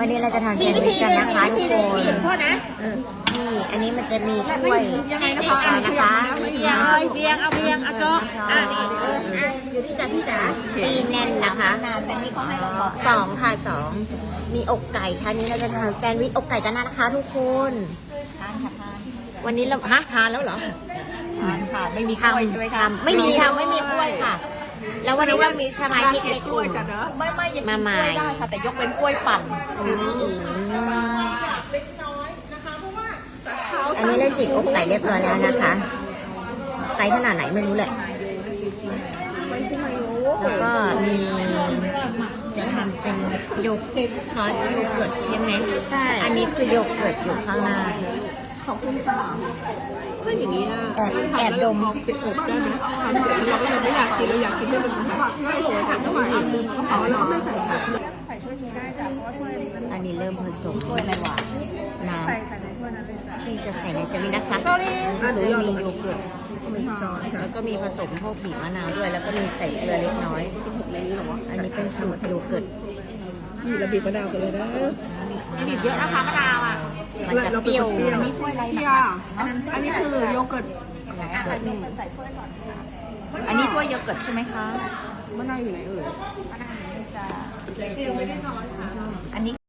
วันนี้เราจะทำแซนด์วิชกันนะคะทุกคนโทษนะนี่อันนี้มันจะมีถ้วยยังไงนะคะอ่านะคะเบียงเลยเบียงเอาเบียงเอาโจ๊กอ่านี่เอออะอยู่ที่จ๋าพี่จ๋าตีแน่นนะคะสองค่ะสองมีอกไก่ค่ะนี้เราจะทำแซนด์วิชอกไก่กันนะคะทุกคนวันนี้เราฮะทานแล้วเหรอทานค่ะไม่มีกทล้วยใช่ไหมคะำไม่มีค่ะไม่มีกล้วยค่ะ แล้ววันนี้เรามีสมาชิกในกลุ่มจ้ะเนอะไม่ไม่ยังมาใหม่กล้วยได้ค่ะ แต่ยกเป็นกล้วยปั่นมีพี่อิงอันนี้เราฉีกอกไก่เรียบร้อยแล้วนะคะไซส์ขนาดไหนไม่รู้แหละ แล้วก็มีจะทำเป็นโยกซอสโยเกิร์ตใช่ไหมใช่ อันนี้คือโยเกิร์ตอยู่ข้างหน้าขอบคุณค่ะก็อย่างนี้นะแอบแอบดมติดอกได้ไหมทำ เสร็จแล้วเราก็ยังไม่อยากกินเราอยากกินให้มันผักให้โหลผักเข้ามาอีกกระเป๋าเราไม่ใส่ผักอันนี้เริ่มผสมถ้วยอะไรหวานน้ำที่จะใส่ในแซนด์วิชนะคะก็คือมีโยเกิร์ตหนึ่งช้อนค่ะแล้วก็มีผสมพวกบีบมะนาวด้วย แล้วก็มีใส่เกลือเล็กน้อยจะหกในนี้หรอวะอันนี้เป็นสูตรโยเกิร์ตนี่ระบีบมะนาวกันเลยนะบีบเยอะนะคะมะนาวอะมันจะเปรี้ยวอันนี้ถ้วยอะไรพี่อะอันนี้คือโยเกิร์ต อันนี้ถ้วยโยเกิร์ตใช่ไหมคะมะนาวอยู่ไหนเอ่ยมะนาวจะอันนี้